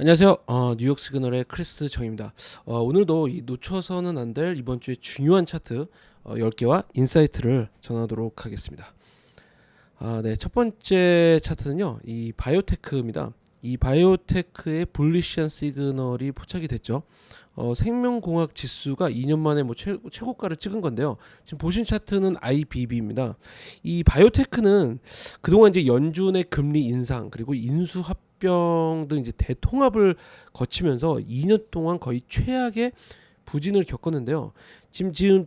안녕하세요. 어, 뉴욕 시그널의 크리스 정입니다. 어, 오늘도 이 놓쳐서는 안 될 이번 주의 중요한 차트 어, 10개와 인사이트를 전하도록 하겠습니다. 아, 네. 첫 번째 차트는요. 이 바이오테크입니다. 이 바이오테크의 불리시한 시그널이 포착이 됐죠. 어, 생명공학 지수가 2년 만에 뭐 최, 최고가를 찍은 건데요. 지금 보신 차트는 IBB입니다. 이 바이오테크는 그동안 이제 연준의 금리 인상 그리고 인수 합 병 등 이제 대통합을 거치면서 2년 동안 거의 최악의 부진을 겪었는데요. 지금 지금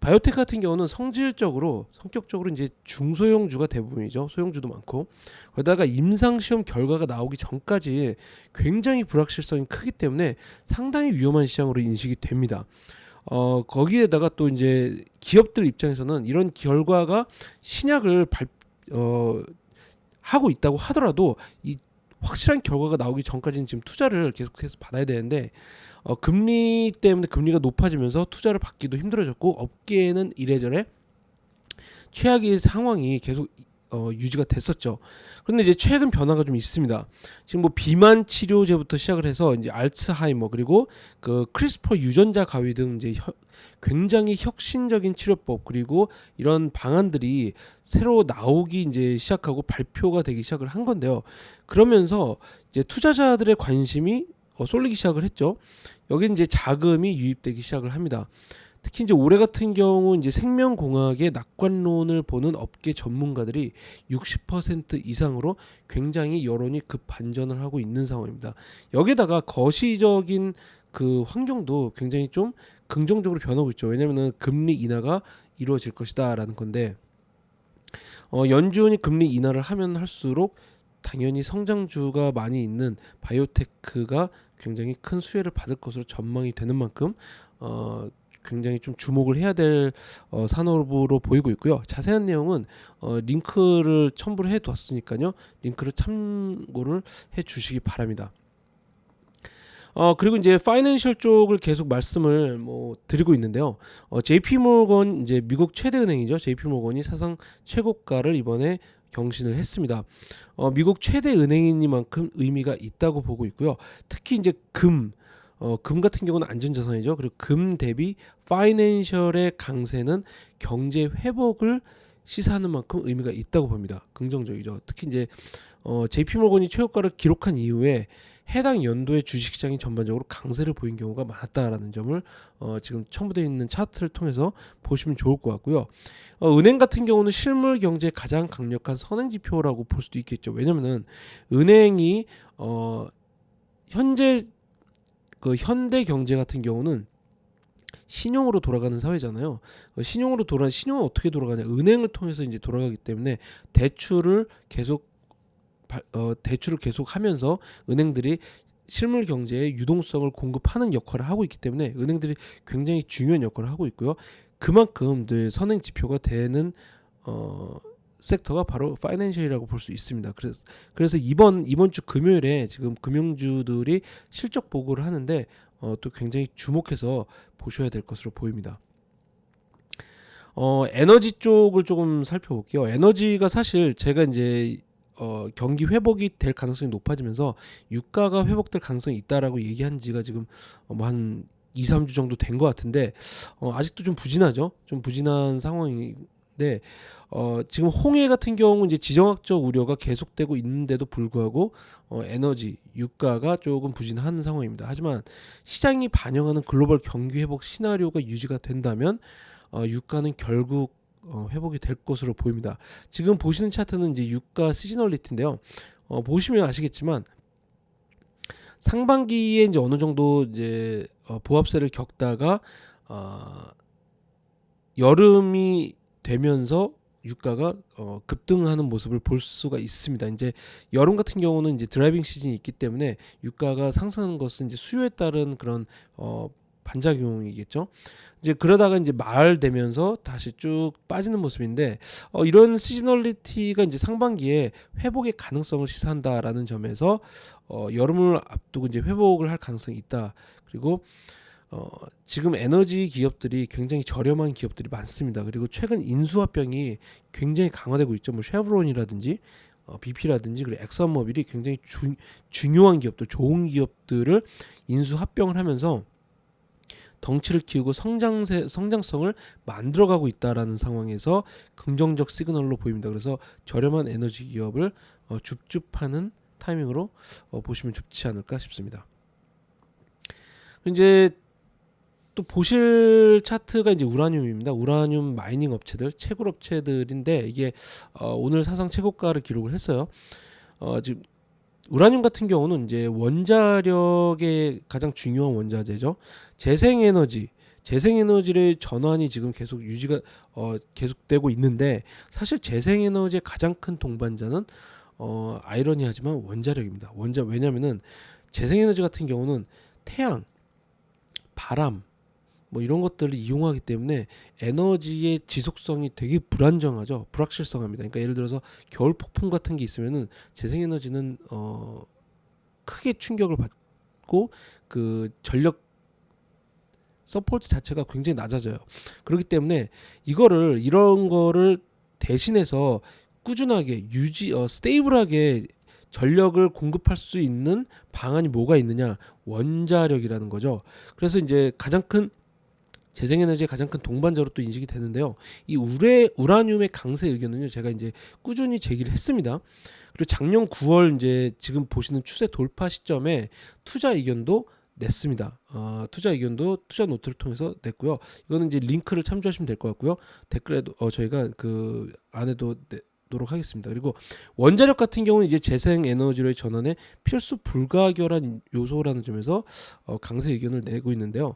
바이오테크 같은 경우는 성질적으로 성격적으로 이제 중소형주가 대부분이죠. 소형주도 많고 거기다가 임상 시험 결과가 나오기 전까지 굉장히 불확실성이 크기 때문에 상당히 위험한 시장으로 인식이 됩니다. 어 거기에다가 또 이제 기업들 입장에서는 이런 결과가 신약을 발 어, 하고 있다고 하더라도 이 확실한 결과가 나오기 전까지는 지금 투자를 계속해서 받아야 되는데 어, 금리 때문에 금리가 높아지면서 투자를 받기도 힘들어졌고 업계에는 이래저래 최악의 상황이 계속 어, 유지가 됐었죠. 그런데 이제 최근 변화가 좀 있습니다. 지금 뭐 비만 치료제부터 시작을 해서 이제 알츠하이머 그리고 그 크리스퍼 유전자 가위 등 이제 혀, 굉장히 혁신적인 치료법 그리고 이런 방안들이 새로 나오기 이제 시작하고 발표가 되기 시작을 한 건데요. 그러면서 이제 투자자들의 관심이 어, 쏠리기 시작을 했죠. 여기 이제 자금이 유입되기 시작을 합니다. 특히 이제 올해 같은 경우 이제 생명공학의 낙관론을 보는 업계 전문가들이 60% 이상으로 굉장히 여론이 급 반전을 하고 있는 상황입니다. 여기다가 거시적인 그 환경도 굉장히 좀 긍정적으로 변하고 있죠. 왜냐면은 금리 인하가 이루어질 것이다라는 건데 어, 연준이 금리 인하를 하면 할수록 당연히 성장주가 많이 있는 바이오테크가 굉장히 큰 수혜를 받을 것으로 전망이 되는 만큼 어, 굉장히 좀 주목을 해야 될 어, 산업으로 보이고 있고요. 자세한 내용은 어, 링크를 첨부를 해두었으니까요. 링크를 참고를 해 주시기 바랍니다. 어 그리고 이제 파이낸셜 쪽을 계속 말씀을 뭐 드리고 있는데요. 어 JP 모건 이제 미국 최대 은행이죠. JP 모건이 사상 최고가를 이번에 경신을 했습니다. 어 미국 최대 은행이니만큼 의미가 있다고 보고 있고요. 특히 이제 금 어, 금 같은 경우는 안전자산이죠. 그리고 금 대비 파이낸셜의 강세는 경제 회복을 시사하는 만큼 의미가 있다고 봅니다. 긍정적이죠. 특히 이제 어, JP모건이 최고가를 기록한 이후에 해당 연도의 주식시장이 전반적으로 강세를 보인 경우가 많았다라는 점을 어, 지금 첨부되어 있는 차트를 통해서 보시면 좋을 것 같고요. 어, 은행 같은 경우는 실물 경제의 가장 강력한 선행 지표라고 볼 수도 있겠죠. 왜냐면은 은행이 어, 현재 그 현대 경제 같은 경우는 신용으로 돌아가는 사회잖아요. 어, 신용으로 돌아 신용은 어떻게 돌아가냐? 은행을 통해서 이제 돌아가기 때문에 대출을 계속 어, 대출을 계속 하면서 은행들이 실물 경제의 유동성을 공급하는 역할을 하고 있기 때문에 은행들이 굉장히 중요한 역할을 하고 있고요. 그만큼 늘 선행 지표가 되는 어 섹터가 바로 파이낸셜이라고 볼 수 있습니다. 그래서 그래서 이번 이번 주 금요일에 지금 금융주들이 실적 보고를 하는데 어, 또 굉장히 주목해서 보셔야 될 것으로 보입니다. 어, 에너지 쪽을 조금 살펴볼게요. 에너지가 사실 제가 이제 어, 경기 회복이 될 가능성이 높아지면서 유가가 회복될 가능성이 있다라고 얘기한 지가 지금 어, 뭐한 2, 3주 정도 된 것 같은데 어, 아직도 좀 부진하죠. 좀 부진한 상황인 데 어, 지금 홍해 같은 경우 이제 지정학적 우려가 계속되고 있는데도 불구하고 어, 에너지 유가가 조금 부진한 상황입니다. 하지만 시장이 반영하는 글로벌 경기 회복 시나리오가 유지가 된다면 어, 유가는 결국 어, 회복이 될 것으로 보입니다. 지금 보시는 차트는 이제 유가 시즈널리티인데요. 어, 보시면 아시겠지만 상반기에 이제 어느 정도 이제 어, 보합세를 겪다가 어, 여름이 되면서 유가가 어, 급등하는 모습을 볼 수가 있습니다. 이제 여름 같은 경우는 이제 드라이빙 시즌이 있기 때문에 유가가 상승하는 것은 이제 수요에 따른 그런 어, 반작용이겠죠. 이제 그러다가 이제 마을 되면서 다시 쭉 빠지는 모습인데 어, 이런 시즈널리티가 이제 상반기에 회복의 가능성을 시사한다라는 점에서 어, 여름을 앞두고 이제 회복을 할 가능성이 있다. 그리고 어, 지금 에너지 기업들이 굉장히 저렴한 기업들이 많습니다. 그리고 최근 인수합병이 굉장히 강화되고 있죠. 뭐 쉐브론이라든지 어, BP라든지 그리고 엑선모빌이 굉장히 주, 중요한 기업들, 좋은 기업들을 인수 합병을 하면서 덩치를 키우고 성장세 성장성을 만들어가고 있다라는 상황에서 긍정적 시그널로 보입니다. 그래서 저렴한 에너지 기업을 어, 줍줍하는 타이밍으로 어, 보시면 좋지 않을까 싶습니다. 이제 또 보실 차트가 이제 우라늄입니다. 우라늄 마이닝 업체들, 채굴 업체들인데 이게 어, 오늘 사상 최고가를 기록을 했어요. 어, 지금 우라늄 같은 경우는 이제 원자력의 가장 중요한 원자재죠. 재생에너지, 재생에너지의 전환이 지금 계속 유지가 어, 계속되고 있는데 사실 재생에너지의 가장 큰 동반자는 어, 아이러니하지만 원자력입니다. 원자 왜냐면은 재생에너지 같은 경우는 태양, 바람 뭐 이런 것들을 이용하기 때문에 에너지의 지속성이 되게 불안정하죠. 불확실성합니다. 그러니까 예를 들어서 겨울 폭풍 같은 게 있으면은 재생 에너지는 어 크게 충격을 받고 그 전력 서포트 자체가 굉장히 낮아져요. 그렇기 때문에 이거를 이런 거를 대신해서 꾸준하게 유지 어 스테이블하게 전력을 공급할 수 있는 방안이 뭐가 있느냐 원자력이라는 거죠. 그래서 이제 가장 큰 재생에너지의 가장 큰 동반자로 또 인식이 되는데요. 이 우레 우라늄의 강세 의견은요, 제가 이제 꾸준히 제기를 했습니다. 그리고 작년 9월 이제 지금 보시는 추세 돌파 시점에 투자 의견도 냈습니다. 어, 투자 의견도 투자 노트를 통해서 냈고요. 이거는 이제 링크를 참조하시면 될 것 같고요. 댓글에도 어, 저희가 그 안에도 내도록 하겠습니다. 그리고 원자력 같은 경우는 이제 재생 에너지로의 전환에 필수 불가결한 요소라는 점에서 어, 강세 의견을 내고 있는데요.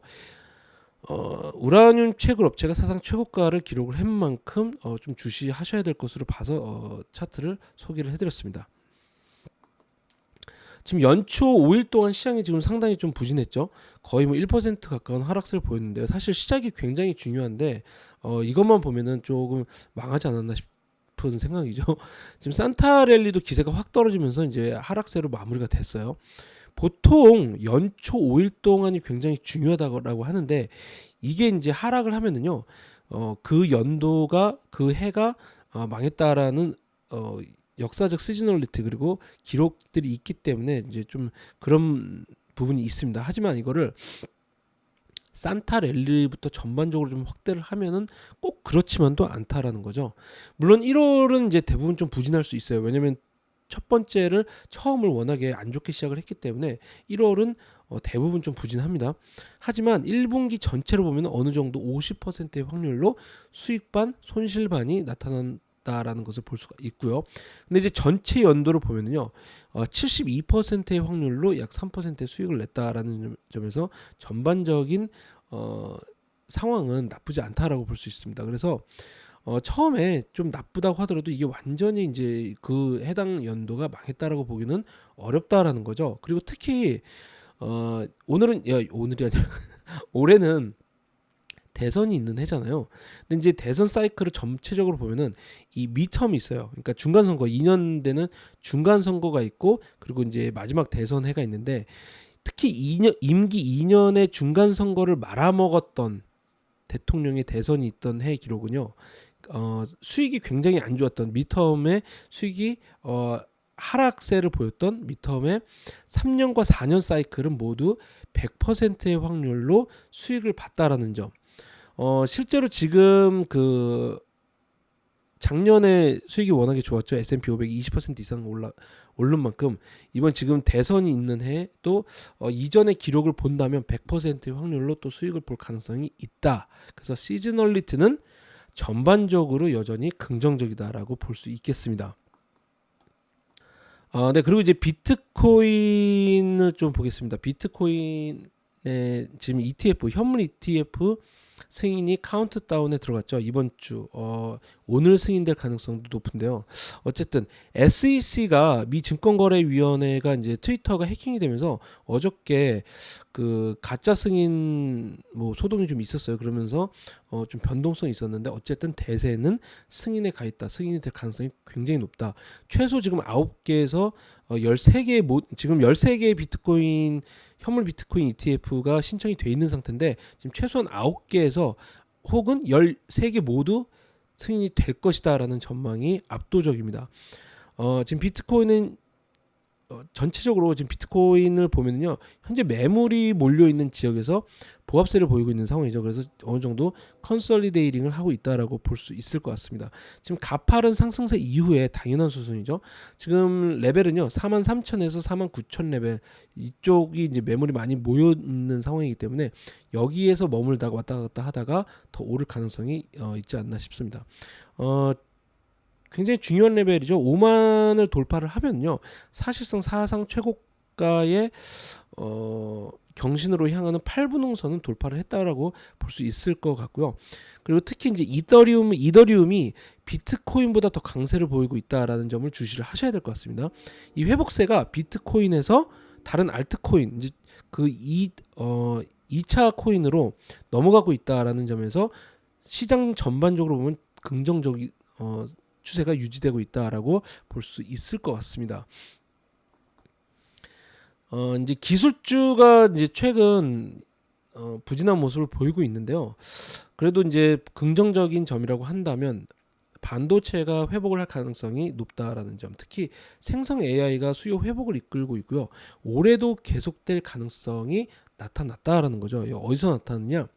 어, 우라늄 채굴 업체가 사상 최고가를 기록을 한 만큼 어, 좀 주시하셔야 될 것으로 봐서 어, 차트를 소개를 해드렸습니다. 지금 연초 5일 동안 시장이 지금 상당히 좀 부진했죠. 거의 뭐 1% 가까운 하락세를 보였는데요. 사실 시작이 굉장히 중요한데 어, 이것만 보면은 조금 망하지 않았나 싶은 생각이죠. 지금 산타 랠리도 기세가 확 떨어지면서 이제 하락세로 마무리가 됐어요. 보통 연초 5일 동안이 굉장히 중요하다고 하는데 이게 이제 하락을 하면은요. 어, 그 연도가 그 해가 어, 망했다라는 어, 역사적 시즈널리티 그리고 기록들이 있기 때문에 이제 좀 그런 부분이 있습니다. 하지만 이거를 산타 랠리부터 전반적으로 좀 확대를 하면은 꼭 그렇지만도 않다라는 거죠. 물론 1월은 이제 대부분 좀 부진할 수 있어요. 왜냐면 첫 번째를 처음을 워낙에 안 좋게 시작을 했기 때문에 1월은 어, 대부분 좀 부진합니다. 하지만 1분기 전체로 보면 어느 정도 50%의 확률로 수익 반, 손실 반이 나타난다라는 것을 볼 수가 있고요. 근데 이제 전체 연도를 보면요, 어, 72%의 확률로 약 3%의 수익을 냈다라는 점에서 전반적인 어, 상황은 나쁘지 않다라고 볼 수 있습니다. 그래서 어, 처음에 좀 나쁘다고 하더라도 이게 완전히 이제 그 해당 연도가 망했다라고 보기는 어렵다라는 거죠. 그리고 특히 어, 오늘은 야 오늘이 아니라 올해는 대선이 있는 해잖아요. 근데 이제 대선 사이클을 전체적으로 보면은 이 미텀이 있어요. 그러니까 중간 선거 2년 되는 중간 선거가 있고 그리고 이제 마지막 대선 해가 있는데 특히 2년 임기 2년의 중간 선거를 말아먹었던 대통령의 대선이 있던 해 기록은요. 어, 수익이 굉장히 안 좋았던 미텀의 수익이 어, 하락세를 보였던 미텀의 3년과 4년 사이클은 모두 100%의 확률로 수익을 봤다라는 점. 어, 실제로 지금 그 작년에 수익이 워낙에 좋았죠. S&P 500이 20% 이상 올라 오른 만큼 이번 지금 대선이 있는 해도 어, 이전의 기록을 본다면 100%의 확률로 또 수익을 볼 가능성이 있다. 그래서 시즈널리티는 전반적으로 여전히 긍정적이다라고 볼 수 있겠습니다. 아, 네, 그리고 이제 비트코인을 좀 보겠습니다. 비트코인의 지금 ETF, 현물 ETF 승인이 카운트다운에 들어갔죠. 이번 주 어, 오늘 승인될 가능성도 높은데요. 어쨌든 SEC가 미 증권거래위원회가 이제 트위터가 해킹이 되면서 어저께 그 가짜 승인 뭐 소동이 좀 있었어요. 그러면서 어, 좀 변동성이 있었는데 어쨌든 대세는 승인에 가 있다. 승인이 될 가능성이 굉장히 높다. 최소 지금 9개에서 어, 13개 모, 지금 13개의 비트코인 현물 비트코인 ETF가 신청이 돼 있는 상태인데 지금 최소한 9개에서 혹은 13개 모두 승인이 될 것이다라는 전망이 압도적입니다. 어, 지금 비트코인은 어, 전체적으로 지금 비트코인을 보면요 현재 매물이 몰려 있는 지역에서 보합세를 보이고 있는 상황이죠. 그래서 어느 정도 컨설리데이링을 하고 있다라고 볼 수 있을 것 같습니다. 지금 가파른 상승세 이후에 당연한 수순이죠. 지금 레벨은요 4만 3천에서 4만 9천 레벨 이쪽이 이제 매물이 많이 모여 있는 상황이기 때문에 여기에서 머물다가 왔다 갔다 하다가 더 오를 가능성이 어, 있지 않나 싶습니다. 어, 굉장히 중요한 레벨이죠. 5만을 돌파를 하면요. 사실상 사상 최고가의 어, 경신으로 향하는 8분홍선은 돌파를 했다라고 볼 수 있을 것 같고요. 그리고 특히 이제 이더리움 이더리움이 비트코인보다 더 강세를 보이고 있다라는 점을 주시를 하셔야 될 것 같습니다. 이 회복세가 비트코인에서 다른 알트코인 이제 그이 어 2차 코인으로 넘어가고 있다라는 점에서 시장 전반적으로 보면 긍정적인 어 추세가 유지되고 있다라고 볼 수 있을 것 같습니다. 어 이제 기술주가 이제 최근 어 부진한 모습을 보이고 있는데요. 그래도 이제 긍정적인 점이라고 한다면 반도체가 회복을 할 가능성이 높다라는 점. 특히 생성 AI가 수요 회복을 이끌고 있고요. 올해도 계속될 가능성이 나타났다라는 거죠. 어디서 나타났냐?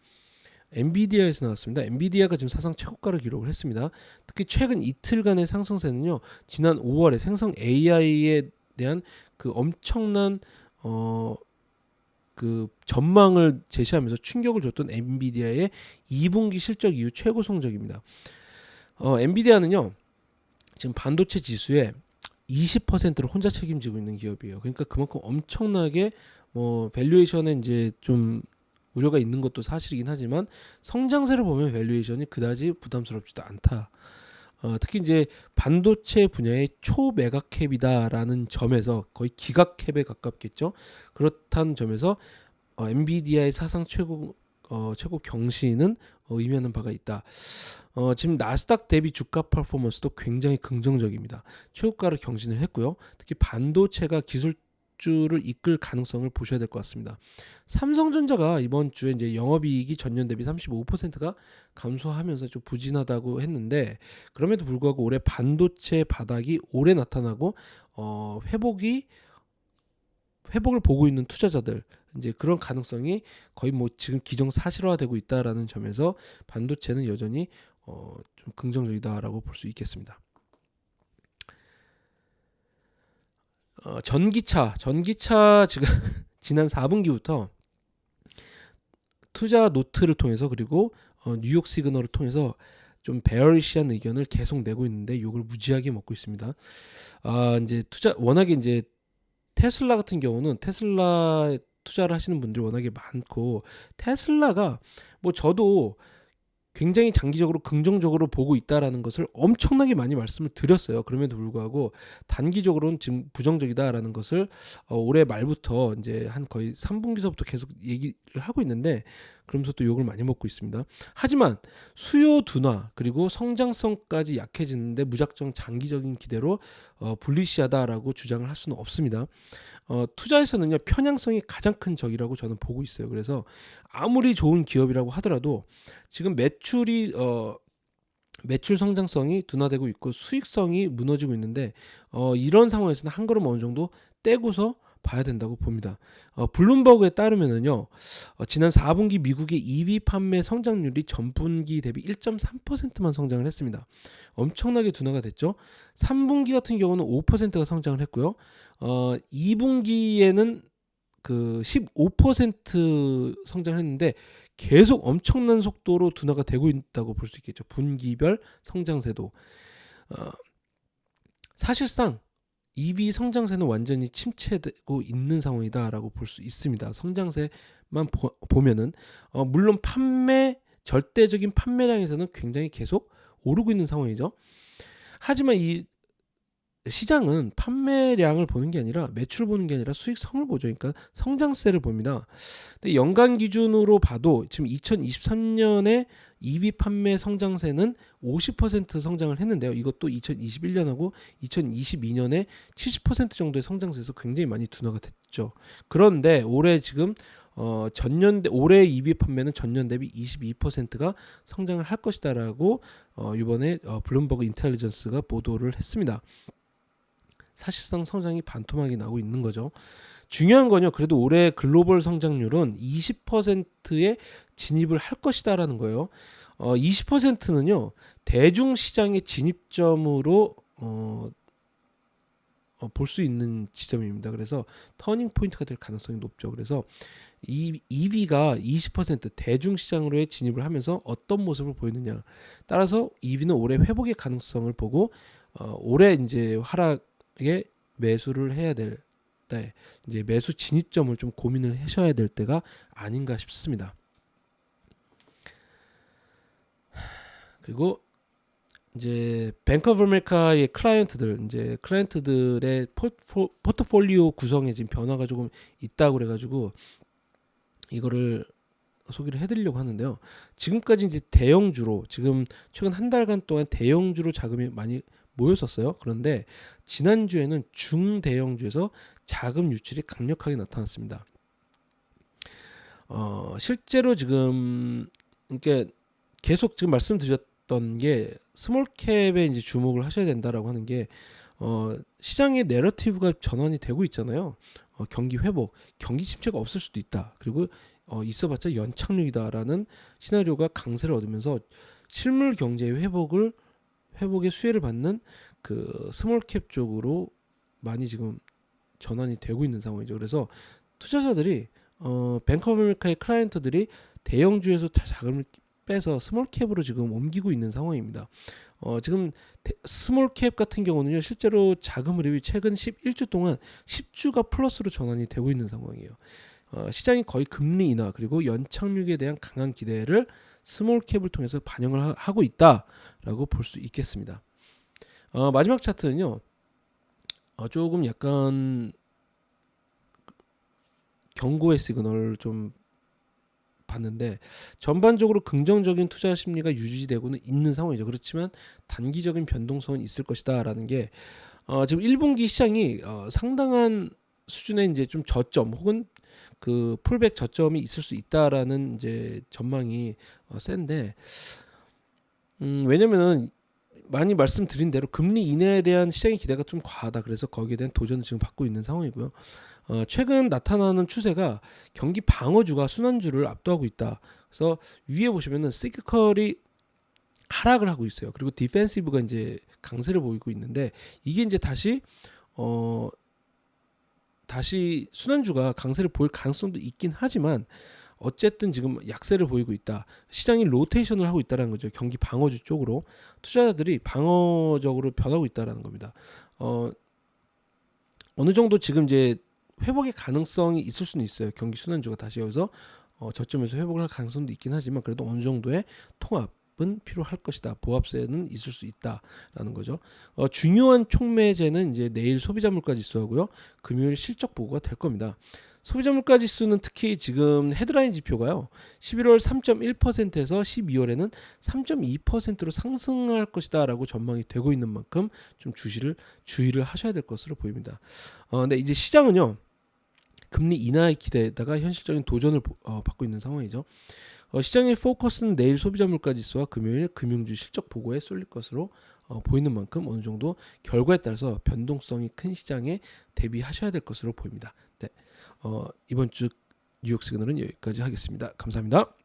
엔비디아에서 나왔습니다. 엔비디아가 지금 사상 최고가를 기록을 했습니다. 특히 최근 이틀간의 상승세는요. 지난 5월에 생성 AI에 대한 그 엄청난 어 그 전망을 제시하면서 충격을 줬던 엔비디아의 2분기 실적 이후 최고 성적입니다. 어, 엔비디아는요 지금 반도체 지수의 20%를 혼자 책임지고 있는 기업이에요. 그러니까 그만큼 엄청나게 뭐 밸류에이션에 이제 좀 우려가 있는 것도 사실이긴 하지만 성장세를 보면 밸류에이션이 그다지 부담스럽지도 않다. 어, 특히 이제 반도체 분야의 초매각캡이다라는 점에서 거의 기각캡에 가깝겠죠. 그렇다는 점에서 어, 엔비디아의 사상 최고 어, 최고 경신은 어, 의미하는 바가 있다. 어, 지금 나스닥 대비 주가 퍼포먼스도 굉장히 긍정적입니다. 최고가를 경신을 했고요. 특히 반도체가 기술 주를 이끌 가능성을 보셔야 될 것 같습니다. 삼성전자가 이번 주에 이제 영업이익이 전년 대비 35%가 감소하면서 좀 부진하다고 했는데 그럼에도 불구하고 올해 반도체 바닥이 올해 나타나고 어 회복이 회복을 보고 있는 투자자들 이제 그런 가능성이 거의 뭐 지금 기정 사실화되고 있다라는 점에서 반도체는 여전히 어 좀 긍정적이다라고 볼 수 있겠습니다. 어, 전기차, 전기차 지금 지난 4분기부터 투자 노트를 통해서 그리고 어, 뉴욕 시그널을 통해서 좀 베어리시한 의견을 계속 내고 있는데 욕을 무지하게 먹고 있습니다. 아 이제 투자 워낙에 이제 테슬라 같은 경우는 테슬라 투자를 하시는 분들이 워낙에 많고 테슬라가 뭐 저도 굉장히 장기적으로 긍정적으로 보고 있다라는 것을 엄청나게 많이 말씀을 드렸어요. 그럼에도 불구하고 단기적으로는 지금 부정적이다라는 것을 어, 올해 말부터 이제 한 거의 3분기서부터 계속 얘기를 하고 있는데 그러면서 또 욕을 많이 먹고 있습니다. 하지만 수요 둔화 그리고 성장성까지 약해지는데 무작정 장기적인 기대로 어, 불리시하다라고 주장을 할 수는 없습니다. 어, 투자에서는요 편향성이 가장 큰 적이라고 저는 보고 있어요. 그래서 아무리 좋은 기업이라고 하더라도 지금 매출이 어, 매출 성장성이 둔화되고 있고 수익성이 무너지고 있는데 어, 이런 상황에서는 한 걸음 어느 정도 떼고서 봐야 된다고 봅니다. 어, 블룸버그에 따르면은요, 어, 지난 4분기 미국의 2위 판매 성장률이 전분기 대비 1.3%만 성장을 했습니다. 엄청나게 둔화가 됐죠. 3분기 같은 경우는 5%가 성장을 했고요. 어, 2분기에는 그 15% 성장을 했는데 계속 엄청난 속도로 둔화가 되고 있다고 볼 수 있겠죠. 분기별 성장세도. 어, 사실상 EV 성장세는 완전히 침체되고 있는 상황이다라고 볼 수 있습니다. 성장세만 보, 면은 어, 물론 판매 절대적인 판매량에서는 굉장히 계속 오르고 있는 상황이죠. 하지만 이 시장은 판매량을 보는 게 아니라 매출 보는 게 아니라 수익성을 보죠. 그러니까 성장세를 봅니다. 근데 연간 기준으로 봐도 지금 2023년에 EV 판매 성장세는 50% 성장을 했는데요. 이것도 2021년하고 2022년에 70% 정도의 성장세에서 굉장히 많이 둔화가 됐죠. 그런데 올해 지금 어, 전년 대 올해 EV 판매는 전년 대비 22%가 성장을 할 것이다라고 어, 이번에 어, 블룸버그 인텔리전스가 보도를 했습니다. 사실상 성장이 반토막이 나고 있는 거죠. 중요한 건요. 그래도 올해 글로벌 성장률은 20%에 진입을 할 것이다라는 거예요. 어, 20%는요. 대중 시장의 진입점으로 어, 어, 볼수 있는 지점입니다. 그래서 터닝 포인트가 될 가능성이 높죠. 그래서 이 EV가 20% 대중 시장으로의 진입을 하면서 어떤 모습을 보이느냐 따라서 EV는 올해 회복의 가능성을 보고 어, 올해 이제 하락 에 매수를 해야 될 때 이제 매수 진입점을 좀 고민을 하셔야 될 때가 아닌가 싶습니다. 그리고 이제 뱅크 오브 아메리카의 클라이언트들 이제 클라이언트들의 포, 포트폴리오 구성에 지금 변화가 조금 있다고 그래가지고 이거를 소개를 해드리려고 하는데요. 지금까지 이제 대형주로 지금 최근 한 달간 동안 대형주로 자금이 많이 모였었어요. 그런데 지난주에는 중대형주에서 자금 유출이 강력하게 나타났습니다. 어, 실제로 지금 그러니까 계속 지금 말씀드렸던 게 스몰캡에 이제 주목을 하셔야 된다라고 하는 게 어, 시장의 내러티브가 전환이 되고 있잖아요. 어, 경기 회복, 경기 침체가 없을 수도 있다. 그리고 어, 있어봤자 연착륙이다라는 시나리오가 강세를 얻으면서 실물 경제의 회복을 회복의 수혜를 받는 그 스몰캡 쪽으로 많이 지금 전환이 되고 있는 상황이죠. 그래서 투자자들이 어, 뱅크 오브 아메리카의 클라이언트들이 대형주에서 자금을 빼서 스몰캡으로 지금 옮기고 있는 상황입니다. 어, 지금 스몰캡 같은 경우는요, 실제로 자금 흐름이 최근 11주 동안 10주가 플러스로 전환이 되고 있는 상황이에요. 어, 시장이 거의 금리 인하 그리고 연착륙에 대한 강한 기대를 스몰캡을 통해서 반영을 하, 하고 있다라고 볼 수 있겠습니다. 어, 마지막 차트는요, 어, 조금 약간 경고의 시그널을 좀 봤는데 전반적으로 긍정적인 투자 심리가 유지되고는 있는 상황이죠. 그렇지만 단기적인 변동성은 있을 것이다라는 게 어, 지금 1분기 시장이 어, 상당한 수준의 이제 좀 저점 혹은 그 풀백 저점이 있을 수 있다라는 이제 전망이 어, 센데 음, 왜냐면은 많이 말씀드린 대로 금리 인하에 대한 시장의 기대가 좀 과하다. 그래서 거기에 대한 도전을 지금 받고 있는 상황이고요. 어, 최근 나타나는 추세가 경기 방어주가 순환주를 압도하고 있다. 그래서 위에 보시면은 시크컬이 하락을 하고 있어요. 그리고 디펜시브가 이제 강세를 보이고 있는데 이게 이제 다시 어 다시 순환주가 강세를 보일 가능성도 있긴 하지만 어쨌든 지금 약세를 보이고 있다. 시장이 로테이션을 하고 있다는 거죠. 경기 방어주 쪽으로 투자자들이 방어적으로 변하고 있다라는 겁니다. 어, 어느 정도 지금 이제 회복의 가능성이 있을 수는 있어요. 경기 순환주가 다시 여기서 어, 저점에서 회복을 할 가능성도 있긴 하지만 그래도 어느 정도의 통 합은 필요할 것이다. 보합세는 있을 수 있다라는 거죠. 어, 중요한 촉매제는 이제 내일 소비자 물가 지수하고요. 금요일 실적 보고가 될 겁니다. 소비자 물가 지수는 특히 지금 헤드라인 지표가요. 11월 3.1%에서 12월에는 3.2%로 상승할 것이다라고 전망이 되고 있는 만큼 좀 주시를 주의를 하셔야 될 것으로 보입니다. 어, 근데 이제 시장은요. 금리 인하의 기대에다가 현실적인 도전을 어, 받고 있는 상황이죠. 어, 시장의 포커스는 내일 소비자 물가 지수와 금요일 금융주 실적 보고에 쏠릴 것으로 어, 보이는 만큼 어느 정도 결과에 따라서 변동성이 큰 시장에 대비하셔야 될 것으로 보입니다. 네, 어, 이번 주 뉴욕 시그널은 여기까지 하겠습니다. 감사합니다.